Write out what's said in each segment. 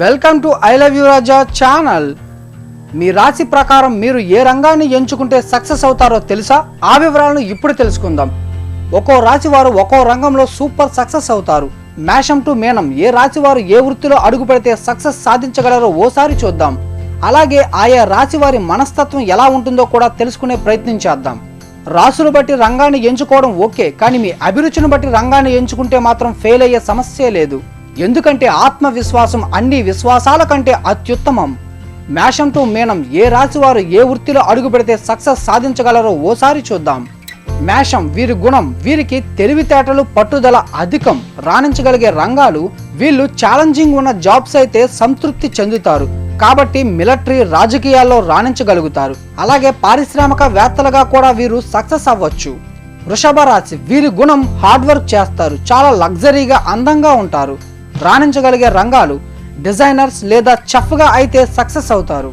Welcome to I love you Raja channel. మీ రాశి ప్రకారం మీరు ఏ రంగాన్ని ఎంచుకుంటే సక్సెస్ అవుతారో తెలుసా? ఆ వివరాలను ఇప్పుడు తెలుసుకుందాం. ఒక్కో రాశి వారు ఒక్కో రంగంలో సూపర్ సక్సెస్ అవుతారు. మేషం టు మేనం ఏ రాశి వారు ఏ వృత్తిలో అడుగు పెడితే సక్సెస్ సాధించగలరో ఓసారి చూద్దాం. అలాగే ఆయా రాశి వారి మనస్తత్వం ఎలా ఉంటుందో కూడా తెలుసుకునే ప్రయత్నం చేద్దాం. రాసులు బట్టి రంగాన్ని ఎంచుకోవడం ఓకే కానీ మీ అభిరుచిని బట్టి రంగాన్ని ఎంచుకుంటే మాత్రం ఫెయిల్ అయ్యే సమస్యే లేదు. ఎందుకంటే ఆత్మవిశ్వాసం అన్ని విశ్వాసాల కంటే అత్యుత్తమం. మేషం టు మీనం ఏ రాశి వారు ఏ వృత్తిలో అడుగు పెడితే సక్సెస్ సాధించగలరో ఓసారి చూద్దాం. మేషం వీరి గుణం వీరికి తెలివితేటలు పట్టుదల అధికం. రాణించగలిగే రంగాలు వీళ్ళు ఛాలెంజింగ్ ఉన్న జాబ్స్ అయితే సంతృప్తి చెందుతారు. కాబట్టి మిలిటరీ రాజకీయాల్లో రాణించగలుగుతారు. అలాగే పారిశ్రామిక వేత్తలుగా కూడా వీరు సక్సెస్ అవ్వచ్చు. వృషభ రాశి వీరి గుణం హార్డ్ వర్క్ చేస్తారు. చాలా లగ్జరీగా అందంగా ఉంటారు. రాణించగలిగే రంగాలు డిజైనర్స్ లేదా చెఫ్గా అయితే సక్సెస్ అవుతారు.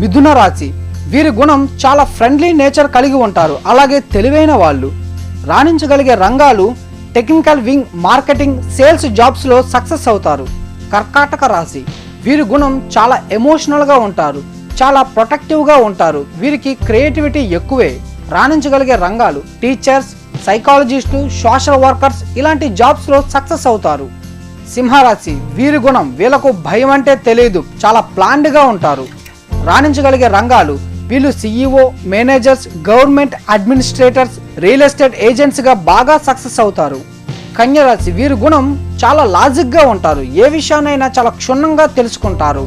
మిథున రాశి వీరి గుణం చాలా ఫ్రెండ్లీ నేచర్ కలిగి ఉంటారు. అలాగే తెలివైన వాళ్ళు. రాణించగలిగే రంగాలు టెక్నికల్ వింగ్ మార్కెటింగ్ సేల్స్ జాబ్స్లో సక్సెస్ అవుతారు. కర్కాటక రాశి వీరి గుణం చాలా ఎమోషనల్గా ఉంటారు. చాలా ప్రొటెక్టివ్గా ఉంటారు. వీరికి క్రియేటివిటీ ఎక్కువే. రాణించగలిగే రంగాలు టీచర్స్ సైకాలజిస్టు సోషల్ వర్కర్స్ ఇలాంటి జాబ్స్లో సక్సెస్ అవుతారు. సింహరాశి వీరి గుణం వీళ్ళకు భయం అంటే తెలియదు చాలా ప్లాన్డ్గా ఉంటారు. రాణించగలిగే రంగాలు వీళ్ళు CEO managers government administrators real estate ఏజెంట్స్గా బాగా సక్సెస్ అవుతారు. కన్యరాశి వీరి గుణం చాలా లాజిక్గా ఉంటారు. ఏ విషయానైనా చాలా క్షుణ్ణంగా తెలుసుకుంటారు.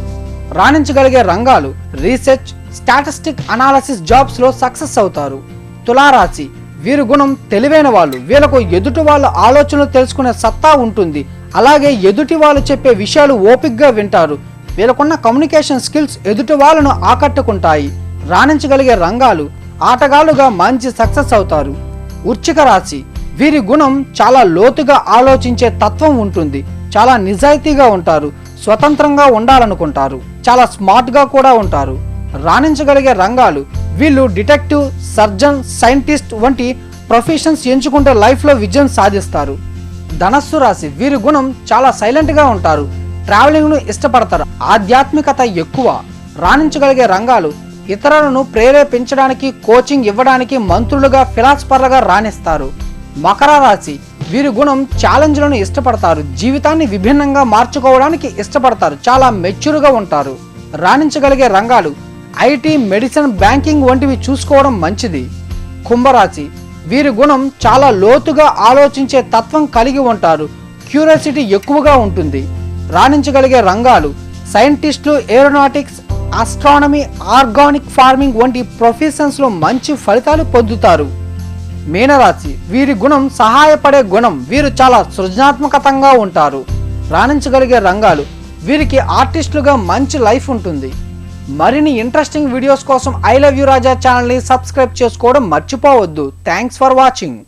రాణించగలిగే రంగాలు రీసెర్చ్ స్టాటిస్టిక్ అనాలసిస్ జాబ్స్లో సక్సెస్ అవుతారు. తులారాశి వీరి గుణం తెలివైన వాళ్ళు. వీళ్ళకు ఎదుటి వాళ్ళ ఆలోచనలు తెలుసుకునే సత్తా ఉంటుంది. అలాగే ఎదుటి వాళ్ళు చెప్పే విషయాలు ఓపిక్గా వింటారు. వీళ్ళకున్న కమ్యూనికేషన్ స్కిల్స్ ఎదుటి వాళ్ళను ఆకట్టుకుంటాయి. రాణించగలిగే రంగాలు ఆటగాళ్ళుగా మంచి సక్సెస్ అవుతారు. ఉర్చిక రాశి వీరి గుణం చాలా లోతుగా ఆలోచించే తత్వం ఉంటుంది. చాలా నిజాయితీగా ఉంటారు. స్వతంత్రంగా ఉండాలనుకుంటారు. చాలా స్మార్ట్గా కూడా ఉంటారు. రాణించగలిగే రంగాలు వీళ్ళు డిటెక్టివ్ సర్జన్ సైంటిస్ట్ వంటి ప్రొఫెషన్స్ ఎంచుకుంటే లైఫ్లో విజయం సాధిస్తారు. ధనస్సు రాశి వీరి గుణం చాలా సైలెంట్గా ఉంటారు. ట్రావెలింగ్ను ఇష్టపడతారు. ఆధ్యాత్మికత ఎక్కువ. రాణించగలిగే రంగాలు ఇతరులను ప్రేరేపించడానికి కోచింగ్ ఇవ్వడానికి మంత్రులుగా ఫిలాసఫర్లుగా రాణిస్తారు. మకర రాశి వీరి గుణం ఛాలెంజ్లను ఇష్టపడతారు. జీవితాన్ని విభిన్నంగా మార్చుకోవడానికి ఇష్టపడతారు. చాలా మెచ్యూర్గా ఉంటారు. రాణించగలిగే రంగాలు ఐటీ మెడిసిన్ బ్యాంకింగ్ వంటివి చూసుకోవడం మంచిది. కుంభరాశి వీరి గుణం చాలా లోతుగా ఆలోచించే తత్వం కలిగి ఉంటారు. క్యూరియాసిటీ ఎక్కువగా ఉంటుంది. రాణించగలిగే రంగాలు సైంటిస్టులు ఏరోనాటిక్స్ ఆస్ట్రానమీ ఆర్గానిక్ ఫార్మింగ్ వంటి ప్రొఫెషన్స్లో మంచి ఫలితాలు పొందుతారు. మీనరాశి వీరి గుణం సహాయపడే గుణం వీరు చాలా సృజనాత్మకతంగా ఉంటారు. రాణించగలిగే రంగాలు వీరికి ఆర్టిస్టులుగా మంచి లైఫ్ ఉంటుంది. మరిన్ని ఇంట్రెస్టింగ్ వీడియోస్ కోసం ఐ లవ్ యూ రాజా ఛానల్ని సబ్స్క్రైబ్ చేసుకోవడం మర్చిపోవద్దు. Thanks for watching